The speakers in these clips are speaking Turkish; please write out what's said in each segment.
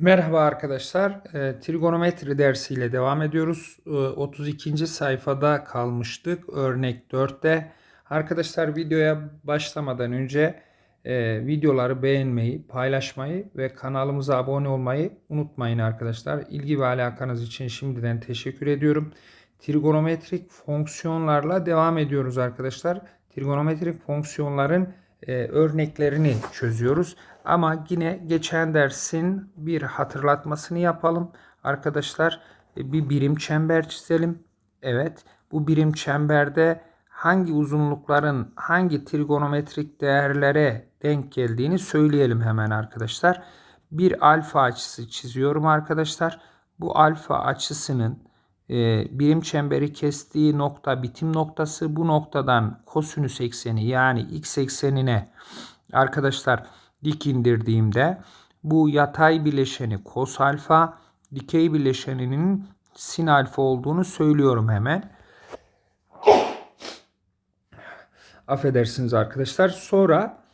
Merhaba arkadaşlar. E, trigonometri dersiyle devam ediyoruz. E, 32. sayfada kalmıştık. Örnek 4'te. Arkadaşlar videoya başlamadan önce e, videoları beğenmeyi, paylaşmayı ve kanalımıza abone olmayı unutmayın arkadaşlar. İlgi ve alakanız için şimdiden teşekkür ediyorum. Trigonometrik fonksiyonlarla devam ediyoruz arkadaşlar. Trigonometrik fonksiyonların e, örneklerini çözüyoruz. Ama yine geçen dersin bir hatırlatmasını yapalım. Arkadaşlar e, bir birim çember çizelim. Evet bu birim çemberde hangi uzunlukların hangi trigonometrik değerlere denk geldiğini söyleyelim hemen arkadaşlar. Bir alfa açısı çiziyorum arkadaşlar. Bu alfa açısının e, birim çemberi kestiği nokta bitim noktası. Bu noktadan kosinüs ekseni yani x eksenine arkadaşlar dik indirdiğimde bu yatay bileşeni kos alfa, dikey bileşeninin sin alfa olduğunu söylüyorum hemen. Affedersiniz arkadaşlar. Sonra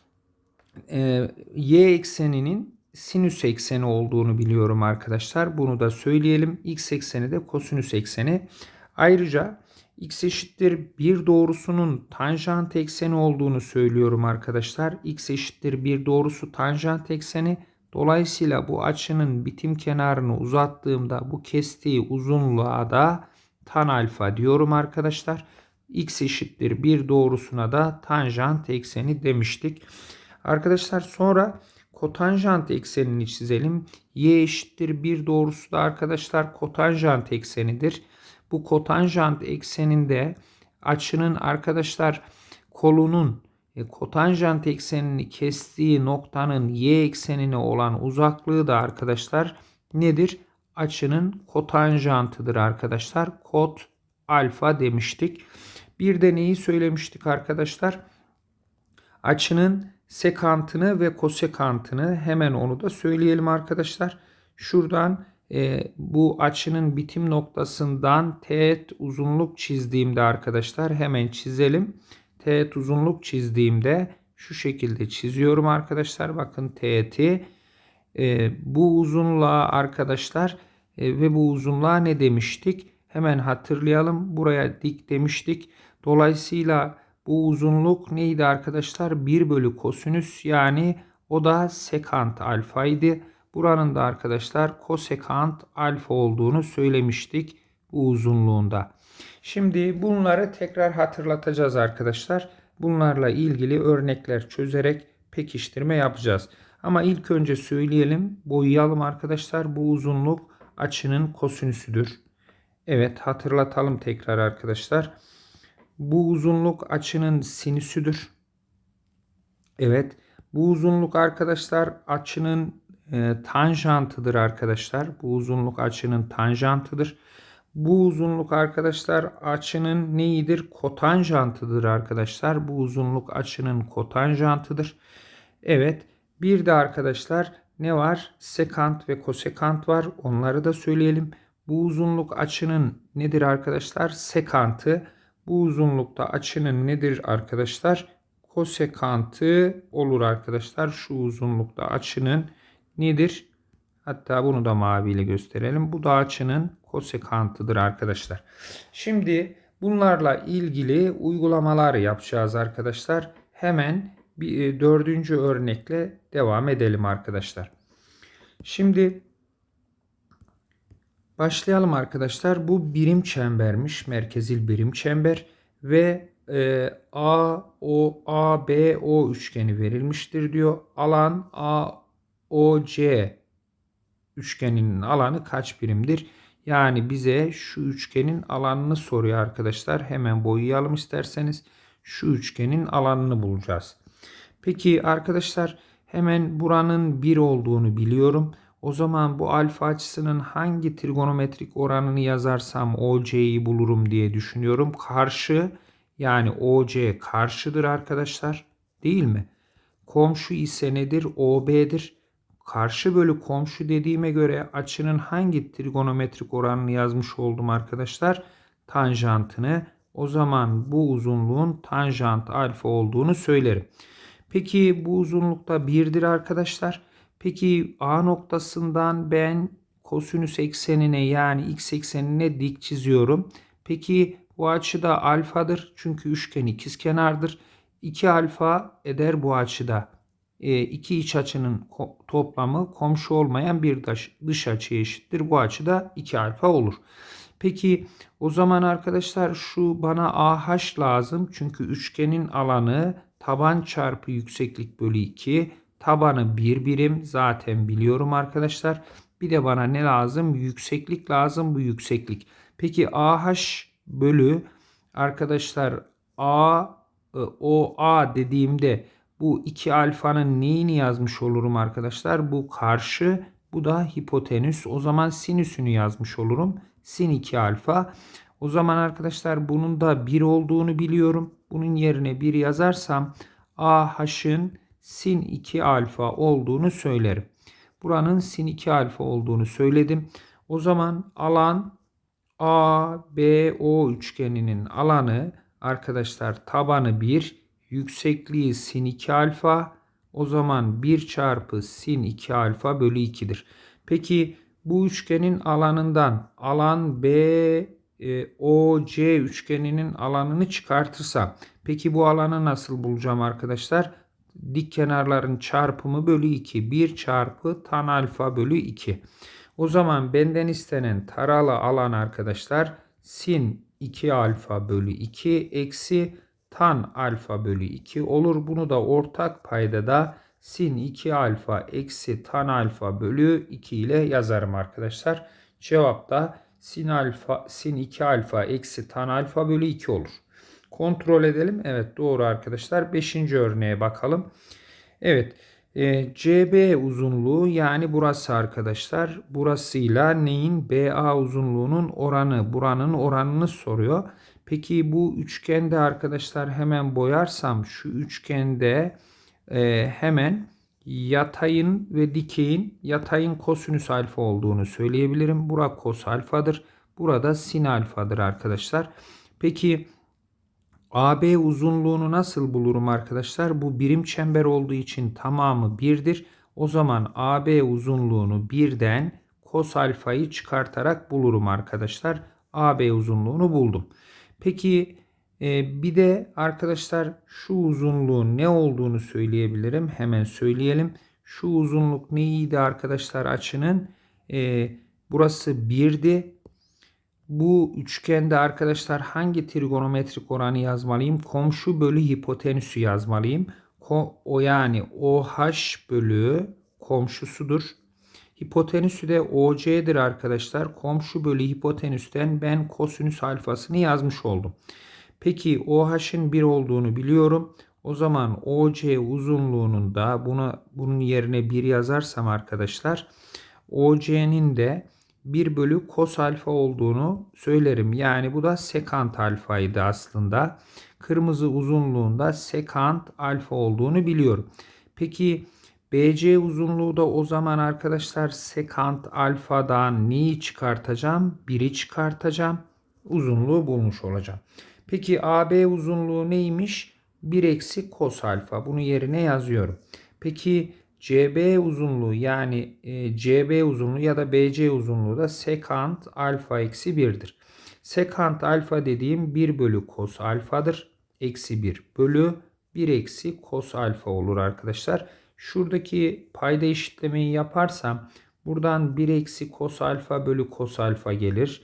e, y ekseninin sinüs ekseni olduğunu biliyorum arkadaşlar. Bunu da söyleyelim. X ekseni de kosinüs ekseni. Ayrıca x eşittir 1 doğrusunun tanjant ekseni olduğunu söylüyorum arkadaşlar. x eşittir 1 doğrusu tanjant ekseni. Dolayısıyla bu açının bitim kenarını uzattığımda bu kestiği uzunluğa da tan alfa diyorum arkadaşlar. x eşittir 1 doğrusuna da tanjant ekseni demiştik. Arkadaşlar sonra kotanjant eksenini çizelim. Y eşittir 1 doğrusu da arkadaşlar kotanjant eksenidir. Bu kotanjant ekseninde açının arkadaşlar kolunun e, kotanjant eksenini kestiği noktanın y eksenine olan uzaklığı da arkadaşlar nedir? Açının kotanjantıdır arkadaşlar. Kot alfa demiştik. Bir de neyi söylemiştik arkadaşlar? Açının sekantını ve kosekantını hemen onu da söyleyelim arkadaşlar. Şuradan e, bu açının bitim noktasından teğet uzunluk çizdiğimde arkadaşlar hemen çizelim. Teğet uzunluk çizdiğimde şu şekilde çiziyorum arkadaşlar. Bakın teğeti e, bu uzunluğa arkadaşlar e, ve bu uzunluğa ne demiştik? Hemen hatırlayalım. Buraya dik demiştik. Dolayısıyla bu uzunluk neydi arkadaşlar? 1 bölü kosinüs yani o da sekant alfaydı. Buranın da arkadaşlar kosekant alfa olduğunu söylemiştik bu uzunluğunda. Şimdi bunları tekrar hatırlatacağız arkadaşlar. Bunlarla ilgili örnekler çözerek pekiştirme yapacağız. Ama ilk önce söyleyelim, boyayalım arkadaşlar. Bu uzunluk açının kosinüsüdür. Evet hatırlatalım tekrar arkadaşlar. Bu uzunluk açının sinüsüdür. Evet bu uzunluk arkadaşlar açının e, tanjantıdır arkadaşlar. Bu uzunluk açının tanjantıdır. Bu uzunluk arkadaşlar açının neyidir? Kotanjantıdır arkadaşlar. Bu uzunluk açının kotanjantıdır. Evet. Bir de arkadaşlar ne var? Sekant ve kosekant var. Onları da söyleyelim. Bu uzunluk açının nedir arkadaşlar? Sekantı. Bu uzunlukta açının nedir arkadaşlar? Kosekantı olur arkadaşlar. Şu uzunlukta açının nedir? Hatta bunu da maviyle gösterelim. Bu da açının kosekantıdır arkadaşlar. Şimdi bunlarla ilgili uygulamalar yapacağız arkadaşlar. Hemen bir e, dördüncü örnekle devam edelim arkadaşlar. Şimdi başlayalım arkadaşlar. Bu birim çembermiş. Merkezil birim çember ve e, A, O, A, B, O üçgeni verilmiştir diyor. Alan A, OC üçgeninin alanı kaç birimdir? Yani bize şu üçgenin alanını soruyor arkadaşlar. Hemen boyayalım isterseniz. Şu üçgenin alanını bulacağız. Peki arkadaşlar hemen buranın 1 olduğunu biliyorum. O zaman bu alfa açısının hangi trigonometrik oranını yazarsam OC'yi bulurum diye düşünüyorum. Karşı yani OC karşıdır arkadaşlar. Değil mi? Komşu ise nedir? OB'dir. Karşı bölü komşu dediğime göre açının hangi trigonometrik oranını yazmış oldum arkadaşlar? Tanjantını. O zaman bu uzunluğun tanjant alfa olduğunu söylerim. Peki bu uzunlukta 1'dir arkadaşlar. Peki A noktasından ben kosinüs eksenine yani x eksenine dik çiziyorum. Peki bu açı da alfadır çünkü üçgen ikizkenardır. 2 alfa eder bu açıda. E, iki iç açının toplamı komşu olmayan bir dış, açıya eşittir. Bu açı da 2 alfa olur. Peki o zaman arkadaşlar şu bana AH lazım. Çünkü üçgenin alanı taban çarpı yükseklik bölü 2. Tabanı 1 birim zaten biliyorum arkadaşlar. Bir de bana ne lazım? Yükseklik lazım bu yükseklik. Peki AH bölü arkadaşlar A e, o A dediğimde bu 2 alfanın neyini yazmış olurum arkadaşlar? Bu karşı bu da hipotenüs. O zaman sinüsünü yazmış olurum. Sin 2 alfa. O zaman arkadaşlar bunun da 1 olduğunu biliyorum. Bunun yerine 1 yazarsam AH'ın sin 2 alfa olduğunu söylerim. Buranın sin 2 alfa olduğunu söyledim. O zaman alan ABO üçgeninin alanı arkadaşlar tabanı 1, yüksekliği sin 2 alfa. O zaman 1 çarpı sin 2 alfa bölü 2'dir. Peki bu üçgenin alanından alan B e, OC üçgeninin alanını çıkartırsam peki bu alanı nasıl bulacağım arkadaşlar? Dik kenarların çarpımı bölü 2. 1 çarpı tan alfa bölü 2. O zaman benden istenen taralı alan arkadaşlar sin 2 alfa bölü 2 eksi tan alfa bölü 2 olur. Bunu da ortak payda da sin 2 alfa eksi tan alfa bölü 2 ile yazarım arkadaşlar. Cevap da sin alfa sin 2 alfa eksi tan alfa bölü 2 olur. Kontrol edelim. Evet doğru arkadaşlar. 5. örneğe bakalım. Evet. E, CB uzunluğu yani burası arkadaşlar. Burasıyla neyin BA uzunluğunun oranı, buranın oranını soruyor. Peki bu üçgende arkadaşlar hemen boyarsam şu üçgende e, hemen yatayın ve dikeyin yatayın kosinüs alfa olduğunu söyleyebilirim. Bura kos alfadır. Burada sin alfadır arkadaşlar. Peki AB uzunluğunu nasıl bulurum arkadaşlar? Bu birim çember olduğu için tamamı 1'dir. O zaman AB uzunluğunu 1'den kos alfayı çıkartarak bulurum arkadaşlar. AB uzunluğunu buldum. Peki e, bir de arkadaşlar şu uzunluğun ne olduğunu söyleyebilirim. Hemen söyleyelim. Şu uzunluk neydi arkadaşlar açının? E, burası 1'di. Bu üçgende arkadaşlar hangi trigonometrik oranı yazmalıyım? Komşu bölü hipotenüsü yazmalıyım. O yani OH bölü komşusudur. Hipotenüsü de OC'dir arkadaşlar. Komşu bölü hipotenüsten ben kosinüs alfasını yazmış oldum. Peki OH'ın 1 olduğunu biliyorum. O zaman OC uzunluğunun da buna bunun yerine 1 yazarsam arkadaşlar OC'nin de 1 bölü kos alfa olduğunu söylerim. Yani bu da sekant alfaydı aslında. Kırmızı uzunluğunda sekant alfa olduğunu biliyorum. Peki BC uzunluğu da o zaman arkadaşlar sekant alfadan neyi çıkartacağım? 1'i çıkartacağım. Uzunluğu bulmuş olacağım. Peki AB uzunluğu neymiş? 1 eksi kos alfa. Bunu yerine yazıyorum. Peki CB uzunluğu yani e, CB uzunluğu ya da BC uzunluğu da sekant alfa eksi 1'dir. Sekant alfa dediğim 1 bölü kos alfadır. Eksi 1 bölü 1 eksi kos alfa olur arkadaşlar. Şuradaki payda eşitlemeyi yaparsam buradan 1 eksi kos alfa bölü kos alfa gelir.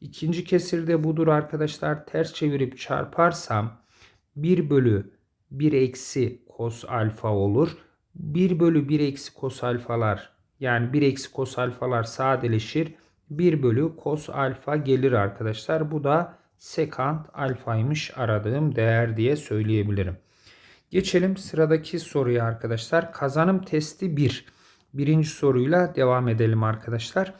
İkinci kesirde budur arkadaşlar. Ters çevirip çarparsam 1 bölü 1 eksi kos alfa olur. 1 bölü 1 eksi kos alfalar yani 1 eksi kos alfalar sadeleşir. 1 bölü kos alfa gelir arkadaşlar. Bu da sekant alfaymış aradığım değer diye söyleyebilirim. Geçelim sıradaki soruya arkadaşlar. Kazanım testi 1. Birinci soruyla devam edelim arkadaşlar.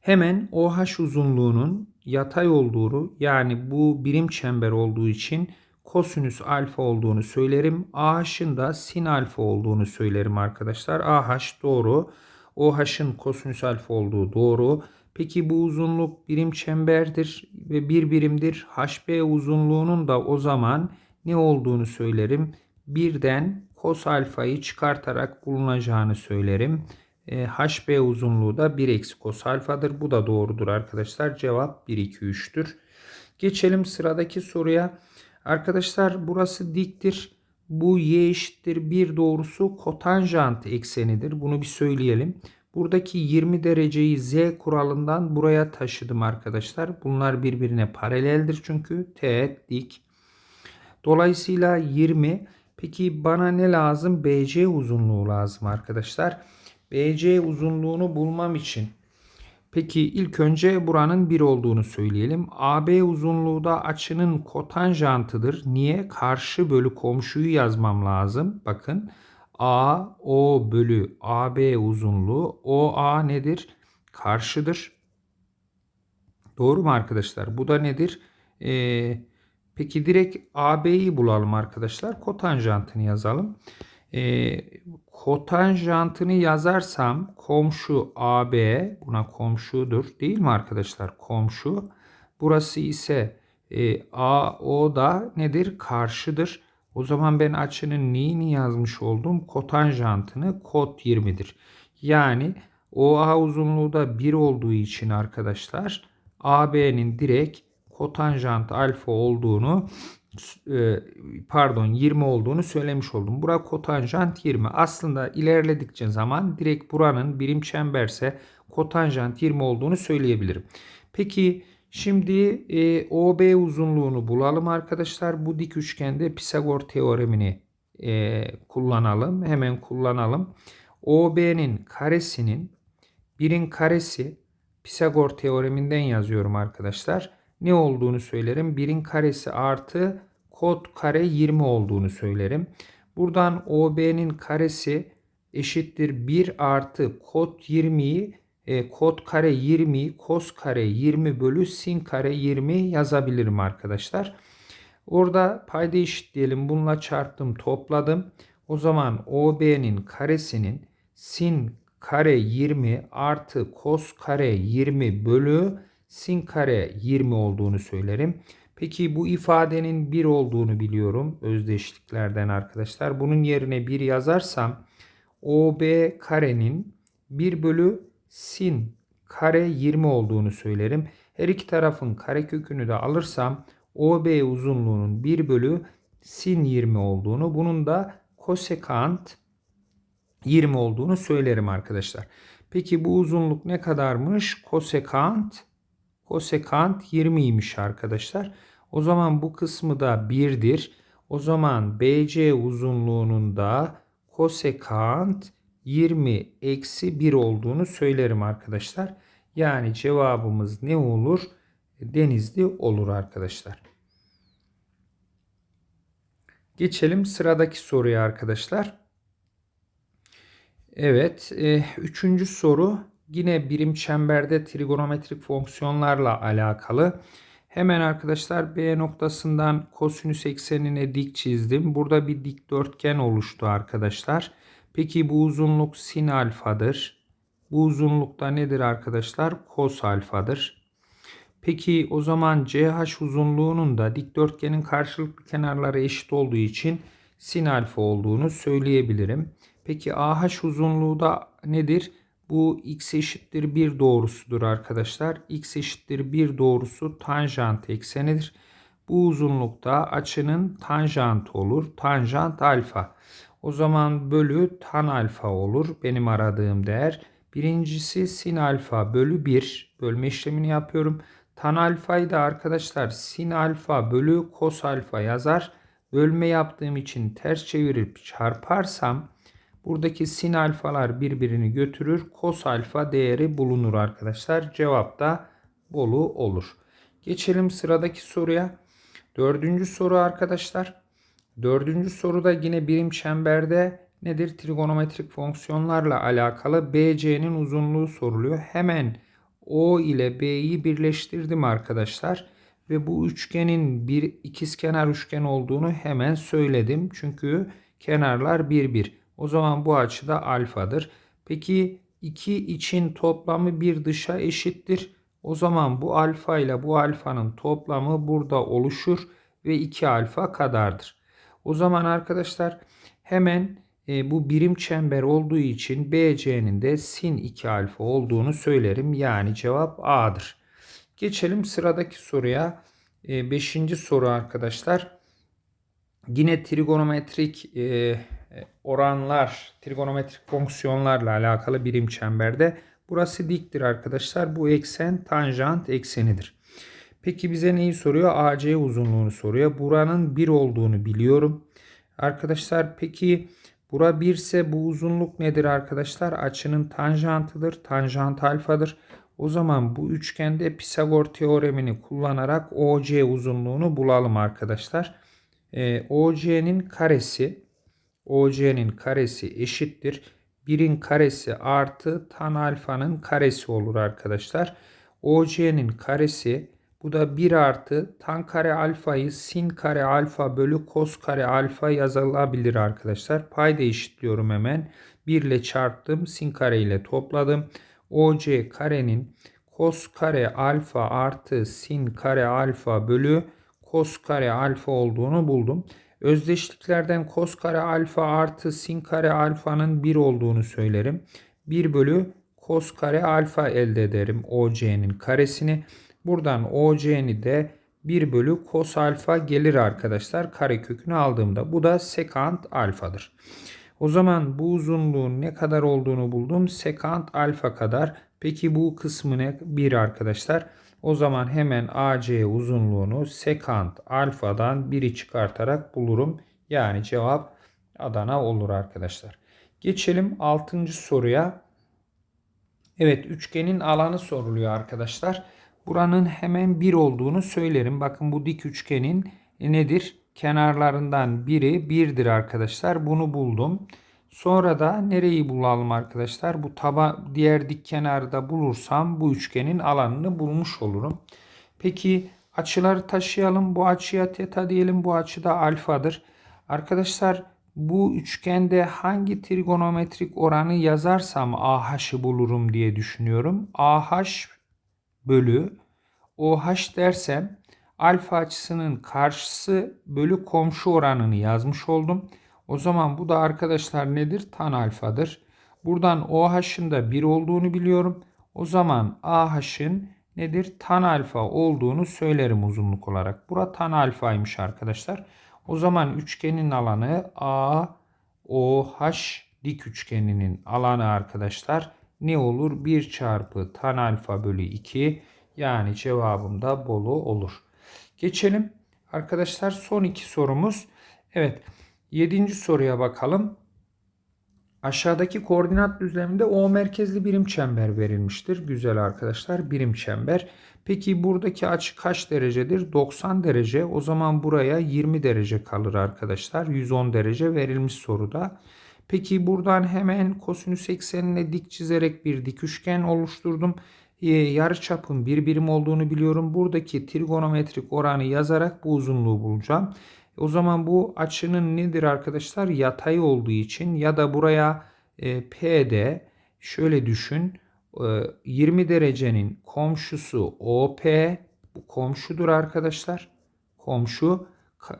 Hemen OH uzunluğunun yatay olduğunu yani bu birim çember olduğu için kosinüs alfa olduğunu söylerim. AH'ın da sin alfa olduğunu söylerim arkadaşlar. AH doğru. OH'ın kosinüs alfa olduğu doğru. Peki bu uzunluk birim çemberdir ve bir birimdir. HB uzunluğunun da o zaman ne olduğunu söylerim. Birden Kos alfayı çıkartarak bulunacağını söylerim. E, HB uzunluğu da 1 eksi kos alfadır. Bu da doğrudur arkadaşlar. Cevap 1, 2, 3'tür. Geçelim sıradaki soruya. Arkadaşlar burası diktir. Bu y eşittir 1 doğrusu kotanjant eksenidir. Bunu bir söyleyelim. Buradaki 20 dereceyi z kuralından buraya taşıdım arkadaşlar. Bunlar birbirine paraleldir çünkü teğet dik. Dolayısıyla 20. Peki bana ne lazım? BC uzunluğu lazım arkadaşlar. BC uzunluğunu bulmam için Peki ilk önce buranın 1 olduğunu söyleyelim. AB uzunluğu da açının kotanjantıdır. Niye? Karşı bölü komşuyu yazmam lazım. Bakın A, O bölü AB uzunluğu. OA nedir? Karşıdır. Doğru mu arkadaşlar? Bu da nedir? Ee, peki direkt AB'yi bulalım arkadaşlar. Kotanjantını yazalım. Ee, kotanjantını yazarsam komşu AB buna komşudur değil mi arkadaşlar? Komşu. Burası ise e, AO da nedir? Karşıdır. O zaman ben açının neyini yazmış oldum? Kotanjantını kod 20'dir. Yani OA uzunluğu da 1 olduğu için arkadaşlar AB'nin direkt kotanjant alfa olduğunu e, pardon 20 olduğunu söylemiş oldum. Bura kotanjant 20. Aslında ilerledikçe zaman direkt buranın birim çemberse kotanjant 20 olduğunu söyleyebilirim. Peki şimdi e, OB uzunluğunu bulalım arkadaşlar. Bu dik üçgende Pisagor teoremini e, kullanalım. Hemen kullanalım. OB'nin karesinin birin karesi Pisagor teoreminden yazıyorum arkadaşlar ne olduğunu söylerim. 1'in karesi artı kod kare 20 olduğunu söylerim. Buradan OB'nin karesi eşittir 1 artı kod 20'yi e, kod kare 20 kos kare 20 bölü sin kare 20 yazabilirim arkadaşlar. Orada payda eşitleyelim. Bununla çarptım topladım. O zaman OB'nin karesinin sin kare 20 artı kos kare 20 bölü sin kare 20 olduğunu söylerim. Peki bu ifadenin 1 olduğunu biliyorum özdeşliklerden arkadaşlar. Bunun yerine 1 yazarsam OB karenin 1 bölü sin kare 20 olduğunu söylerim. Her iki tarafın kare kökünü de alırsam OB uzunluğunun 1 bölü sin 20 olduğunu bunun da kosekant 20 olduğunu söylerim arkadaşlar. Peki bu uzunluk ne kadarmış? Kosekant Kosekant 20'ymiş arkadaşlar. O zaman bu kısmı da 1'dir. O zaman BC uzunluğunun da kosekant 20 eksi 1 olduğunu söylerim arkadaşlar. Yani cevabımız ne olur? Denizli olur arkadaşlar. Geçelim sıradaki soruya arkadaşlar. Evet, e, üçüncü soru Yine birim çemberde trigonometrik fonksiyonlarla alakalı. Hemen arkadaşlar B noktasından kosinüs eksenine dik çizdim. Burada bir dikdörtgen oluştu arkadaşlar. Peki bu uzunluk sin alfadır. Bu uzunlukta nedir arkadaşlar? Kos alfadır. Peki o zaman CH uzunluğunun da dikdörtgenin karşılıklı kenarları eşit olduğu için sin alfa olduğunu söyleyebilirim. Peki AH uzunluğu da nedir? Bu x eşittir 1 doğrusudur arkadaşlar. x eşittir 1 doğrusu tanjant eksenidir. Bu uzunlukta açının tanjant olur. Tanjant alfa. O zaman bölü tan alfa olur. Benim aradığım değer. Birincisi sin alfa bölü 1. Bölme işlemini yapıyorum. Tan alfayı da arkadaşlar sin alfa bölü kos alfa yazar. Bölme yaptığım için ters çevirip çarparsam Buradaki sin alfalar birbirini götürür. Kos alfa değeri bulunur arkadaşlar. Cevap da Bolu olur. Geçelim sıradaki soruya. Dördüncü soru arkadaşlar. Dördüncü soruda yine birim çemberde nedir? Trigonometrik fonksiyonlarla alakalı BC'nin uzunluğu soruluyor. Hemen O ile B'yi birleştirdim arkadaşlar. Ve bu üçgenin bir ikizkenar üçgen olduğunu hemen söyledim. Çünkü kenarlar bir bir. O zaman bu açı da alfadır. Peki 2 için toplamı bir dışa eşittir. O zaman bu alfa ile bu alfanın toplamı burada oluşur ve 2 alfa kadardır. O zaman arkadaşlar hemen e, bu birim çember olduğu için BC'nin de sin 2 alfa olduğunu söylerim. Yani cevap A'dır. Geçelim sıradaki soruya. 5. soru arkadaşlar. Yine trigonometrik e, oranlar, trigonometrik fonksiyonlarla alakalı birim çemberde. Burası diktir arkadaşlar. Bu eksen tanjant eksenidir. Peki bize neyi soruyor? AC uzunluğunu soruyor. Buranın 1 olduğunu biliyorum. Arkadaşlar peki bura 1 ise bu uzunluk nedir arkadaşlar? Açının tanjantıdır. Tanjant alfadır. O zaman bu üçgende Pisagor teoremini kullanarak OC uzunluğunu bulalım arkadaşlar. Ee, OC'nin karesi OC'nin karesi eşittir. 1'in karesi artı tan alfanın karesi olur arkadaşlar. OC'nin karesi bu da 1 artı tan kare alfayı sin kare alfa bölü kos kare alfa yazılabilir arkadaşlar. Payda eşitliyorum hemen. 1 ile çarptım. Sin kare ile topladım. OC karenin kos kare alfa artı sin kare alfa bölü kos kare alfa olduğunu buldum. Özdeşliklerden kos kare alfa artı sin kare alfanın 1 olduğunu söylerim. 1 bölü kos kare alfa elde ederim OC'nin karesini. Buradan OC'ni de 1 bölü kos alfa gelir arkadaşlar. Kare kökünü aldığımda. Bu da sekant alfadır. O zaman bu uzunluğun ne kadar olduğunu buldum. Sekant alfa kadar. Peki bu kısmı ne? 1 arkadaşlar. O zaman hemen AC uzunluğunu sekant alfadan 1'i çıkartarak bulurum. Yani cevap Adana olur arkadaşlar. Geçelim 6. soruya. Evet üçgenin alanı soruluyor arkadaşlar. Buranın hemen 1 olduğunu söylerim. Bakın bu dik üçgenin nedir? Kenarlarından biri 1'dir arkadaşlar. Bunu buldum. Sonra da nereyi bulalım arkadaşlar? Bu taba diğer dik kenarda bulursam bu üçgenin alanını bulmuş olurum. Peki açıları taşıyalım. Bu açıya teta diyelim. Bu açı da alfadır. Arkadaşlar bu üçgende hangi trigonometrik oranı yazarsam AH'ı bulurum diye düşünüyorum. AH bölü OH dersem alfa açısının karşısı bölü komşu oranını yazmış oldum. O zaman bu da arkadaşlar nedir? Tan alfadır. Buradan OH'ın da 1 olduğunu biliyorum. O zaman AH'ın nedir? Tan alfa olduğunu söylerim uzunluk olarak. Bura tan alfaymış arkadaşlar. O zaman üçgenin alanı A, OH dik üçgeninin alanı arkadaşlar ne olur? 1 çarpı tan alfa bölü 2 yani cevabım da Bolu olur. Geçelim arkadaşlar son iki sorumuz. Evet Yedinci soruya bakalım. Aşağıdaki koordinat düzleminde O merkezli birim çember verilmiştir. Güzel arkadaşlar birim çember. Peki buradaki açı kaç derecedir? 90 derece. O zaman buraya 20 derece kalır arkadaşlar. 110 derece verilmiş soruda. Peki buradan hemen kosinüs eksenine dik çizerek bir dik üçgen oluşturdum. Ee, yarı çapın bir birim olduğunu biliyorum. Buradaki trigonometrik oranı yazarak bu uzunluğu bulacağım. O zaman bu açının nedir arkadaşlar? Yatay olduğu için ya da buraya e, PD şöyle düşün. E, 20 derecenin komşusu OP bu komşudur arkadaşlar. Komşu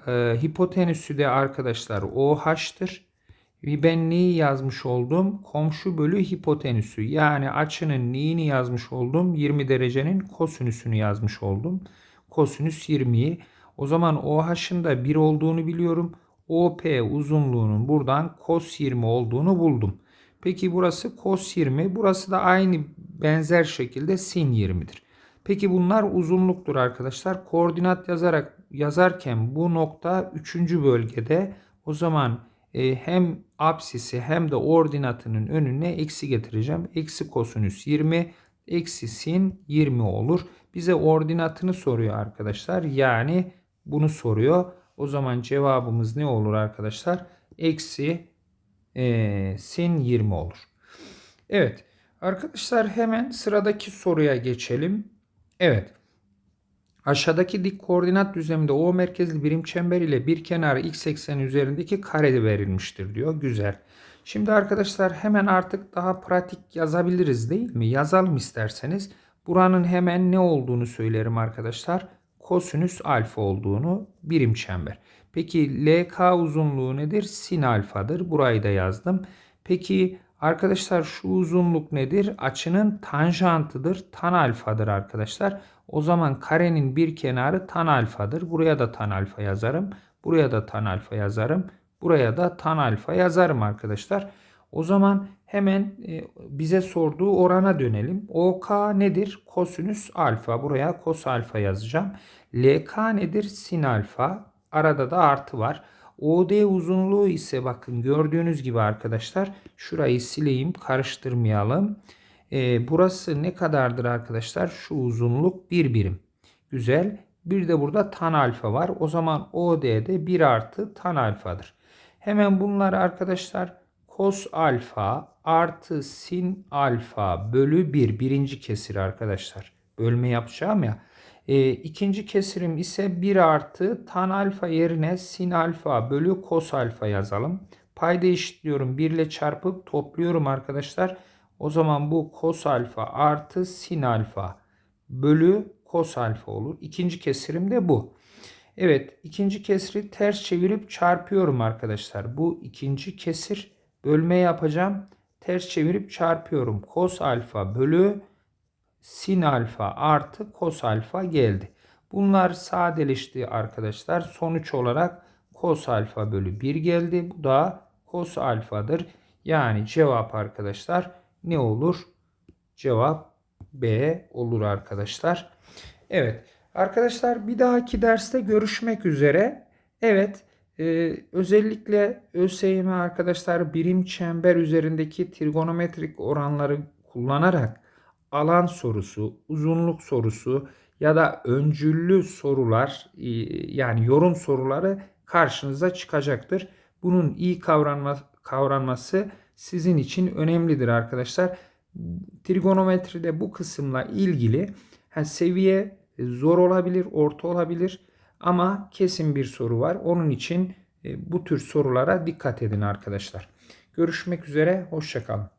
e, hipotenüsü de arkadaşlar OH'tır. Ve ben neyi yazmış oldum? Komşu bölü hipotenüsü. Yani açının neyini yazmış oldum? 20 derecenin kosinüsünü yazmış oldum. Kosinüs 20'yi o zaman OH'ın da 1 olduğunu biliyorum. OP uzunluğunun buradan cos 20 olduğunu buldum. Peki burası cos 20. Burası da aynı benzer şekilde sin 20'dir. Peki bunlar uzunluktur arkadaşlar. Koordinat yazarak yazarken bu nokta 3. bölgede o zaman e, hem apsisi hem de ordinatının önüne eksi getireceğim. Eksi kosinüs 20 eksi sin 20 olur. Bize ordinatını soruyor arkadaşlar. Yani bunu soruyor. O zaman cevabımız ne olur arkadaşlar? Eksi e, sin 20 olur. Evet arkadaşlar hemen sıradaki soruya geçelim. Evet. Aşağıdaki dik koordinat düzleminde O merkezli birim çember ile bir kenarı x ekseni üzerindeki kare verilmiştir diyor. Güzel. Şimdi arkadaşlar hemen artık daha pratik yazabiliriz değil mi? Yazalım isterseniz. Buranın hemen ne olduğunu söylerim arkadaşlar kosinüs alfa olduğunu birim çember. Peki LK uzunluğu nedir? Sin alfadır. Burayı da yazdım. Peki arkadaşlar şu uzunluk nedir? Açının tanjantıdır. Tan alfadır arkadaşlar. O zaman karenin bir kenarı tan alfadır. Buraya da tan alfa yazarım. Buraya da tan alfa yazarım. Buraya da tan alfa yazarım arkadaşlar. O zaman hemen e, bize sorduğu orana dönelim. OK nedir? Kosinüs alfa. Buraya kos alfa yazacağım. LK nedir? Sin alfa. Arada da artı var. OD uzunluğu ise bakın gördüğünüz gibi arkadaşlar şurayı sileyim karıştırmayalım. E, burası ne kadardır arkadaşlar? Şu uzunluk bir birim. Güzel. Bir de burada tan alfa var. O zaman OD'de 1 artı tan alfadır. Hemen bunları arkadaşlar kos alfa artı sin alfa bölü 1 birinci kesir arkadaşlar. Bölme yapacağım ya. E, ikinci kesirim ise 1 artı tan alfa yerine sin alfa bölü kos alfa yazalım. Payda eşitliyorum. 1 ile çarpıp topluyorum arkadaşlar. O zaman bu kos alfa artı sin alfa bölü kos alfa olur. İkinci kesirim de bu. Evet ikinci kesri ters çevirip çarpıyorum arkadaşlar. Bu ikinci kesir bölme yapacağım. Ters çevirip çarpıyorum. Kos alfa bölü sin alfa artı kos alfa geldi. Bunlar sadeleşti arkadaşlar. Sonuç olarak kos alfa bölü 1 geldi. Bu da kos alfadır. Yani cevap arkadaşlar ne olur? Cevap B olur arkadaşlar. Evet arkadaşlar bir dahaki derste görüşmek üzere. Evet e, özellikle ÖSYM arkadaşlar birim çember üzerindeki trigonometrik oranları kullanarak alan sorusu, uzunluk sorusu ya da öncüllü sorular e, yani yorum soruları karşınıza çıkacaktır. Bunun iyi kavranma, kavranması sizin için önemlidir arkadaşlar. Trigonometride bu kısımla ilgili yani seviye zor olabilir, orta olabilir ama kesin bir soru var. Onun için e, bu tür sorulara dikkat edin arkadaşlar. Görüşmek üzere, hoşçakalın.